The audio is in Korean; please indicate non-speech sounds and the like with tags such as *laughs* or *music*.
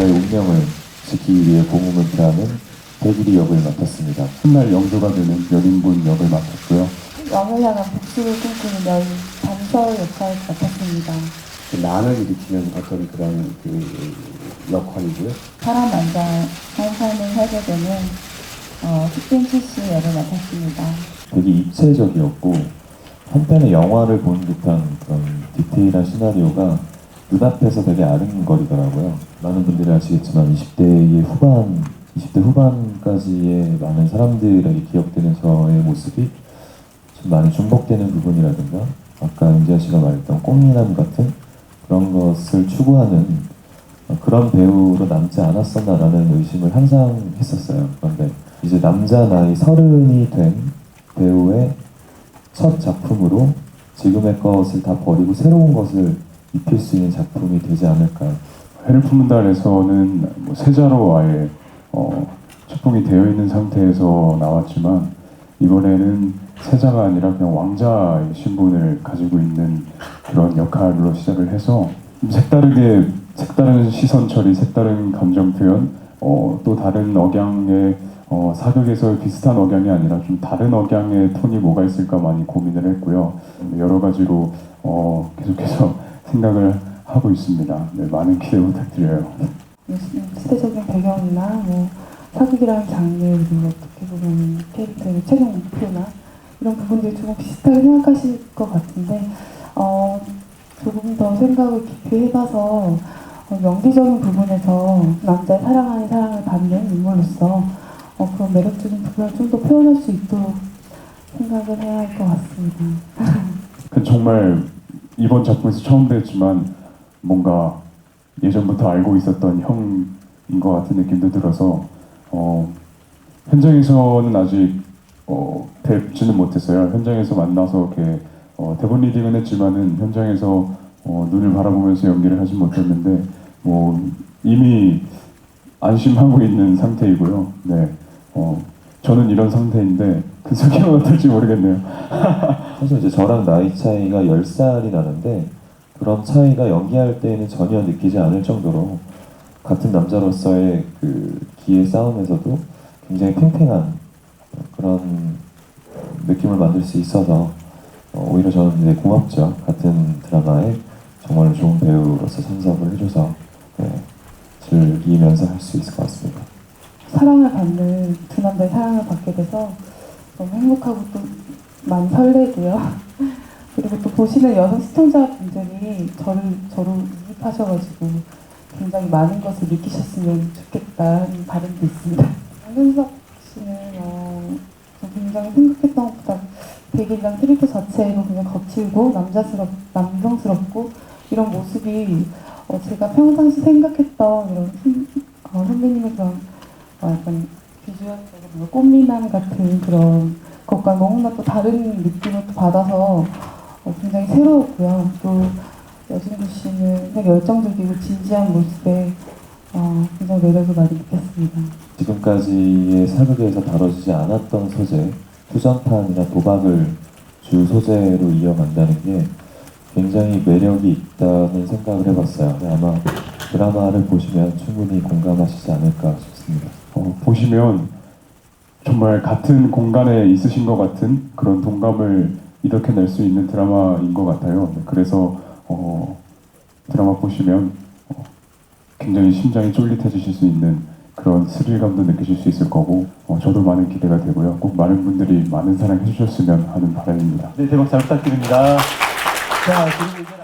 나라의 운명을 지키기 위해 공무문퇴하는 대길이 역을 맡았습니다. 훗날 영조가 되는 연인분 역을 맡았고요. 왕을 향한 복수를 꿈꾸는 여인 단서 역할을 맡았습니다. 난을 일으키는 어떤 그런 그 역할이고요. 사람 남자 한 삶을 살게 되는 어, 특징 씨 역을 맡았습니다. 되게 입체적이었고 한편의 영화를 보는 듯한 그런 디테일한 시나리오가 눈앞에서 되게 아른거리더라고요. 많은 분들이 아시겠지만 20대의 후반, 20대 후반까지의 많은 사람들에게 기억되는 저의 모습이 좀 많이 중복되는 부분이라든가 아까 임지아 씨가 말했던 꽃미남 같은 그런 것을 추구하는 그런 배우로 남지 않았었나라는 의심을 항상 했었어요. 그런데 이제 남자 나이 서른이 된 배우의 첫 작품으로 지금의 것을 다 버리고 새로운 것을 입힐 수 있는 작품이 되지 않을까. 해를 품은 달에서는 뭐 세자로 아예 어, 책봉이 되어 있는 상태에서 나왔지만 이번에는 세자가 아니라 그냥 왕자의 신분을 가지고 있는 그런 역할로 시작을 해서 좀 색다르게 색다른 시선 처리, 색다른 감정 표현, 어, 또 다른 억양의 어, 사극에서 비슷한 억양이 아니라 좀 다른 억양의 톤이 뭐가 있을까 많이 고민을 했고요. 여러 가지로 어, 계속해서 생각을 하고 있습니다. 네, 많은 기대 부탁드려요. 시대적인 배경이나 뭐 사극이라는 장르 그리고 어떻게 보면 캐릭터의 최종 목표나 이런 부분들이 조금 비슷하게 생각하실 것 같은데 어, 조금 더 생각을 깊이 해봐서 어, 명기적인 부분에서 남자의 사랑하는 사랑을 받는 인물로서 어, 그런 매력적인 부분을 좀 더 표현할 수 있도록 생각을 해야 할 것 같습니다. 그 정말 이번 작품에서 처음 뵙지만 뭔가 예전부터 알고 있었던 형인 것 같은 느낌도 들어서 어, 현장에서는 아직 어, 뵙지는 못했어요. 현장에서 만나서 이렇게 어, 대본 리딩은 했지만은 현장에서 어, 눈을 바라보면서 연기를 하진 못했는데 뭐 이미 안심하고 있는 상태이고요. 네, 어, 저는 이런 상태인데 그 성격은 *laughs* 어떨지 모르겠네요. 사실 이제 저랑 나이 차이가 10살이 나는데 그런 차이가 연기할 때는 전혀 느끼지 않을 정도로 같은 남자로서의 그 기의 싸움에서도 굉장히 팽팽한 그런 느낌을 만들 수 있어서 어, 오히려 저는 이제 고맙죠. 같은 드라마에 정말 좋은 배우로서 참석을 해줘서 네, 즐기면서 할 수 있을 것 같습니다. 사랑을 받는 두 남자의 사랑을 받게 돼서 너무 행복하고 또 많이 설레고요. *laughs* 그리고 또 보시는 여성 시청자분들이 저를 저로 이입하셔가지고 굉장히 많은 것을 느끼셨으면 좋겠다는 바람도 있습니다. *laughs* 황윤석 씨는 어, 저 굉장히 생각했던 것보다 백일이랑 캐릭터 자체로 그냥 거칠고 남자스럽 남성스럽고 이런 모습이 어, 제가 평상시 생각했던 이런 선- 어, 선배님의 그런 어, 약간 비주얼적으로 꽃미남 같은 그런 것과 너무나 또 다른 느낌을 또 받아서 어, 굉장히 새로웠고요. 또 여진구 씨는 되게 열정적이고 진지한 모습에 어, 굉장히 매력을 많이 느꼈습니다. 지금까지의 사극에서 다뤄지지 않았던 소재, 투전판이나 도박을 주 소재로 이어간다는 게 굉장히 매력이 있다는 생각을 해봤어요. 네, 아마 드라마를 보시면 충분히 공감하시지 않을까 싶습니다. 어, 보시면 정말 같은 공간에 있으신 것 같은 그런 동감을 일으켜낼 수 있는 드라마인 것 같아요. 네, 그래서 어, 드라마 보시면 어, 굉장히 심장이 쫄깃해지실 수 있는 그런 스릴감도 느끼실 수 있을 거고 어, 저도 많은 기대가 되고요. 꼭 많은 분들이 많은 사랑 해주셨으면 하는 바람입니다. 네, 대박 잘 부탁드립니다. 자,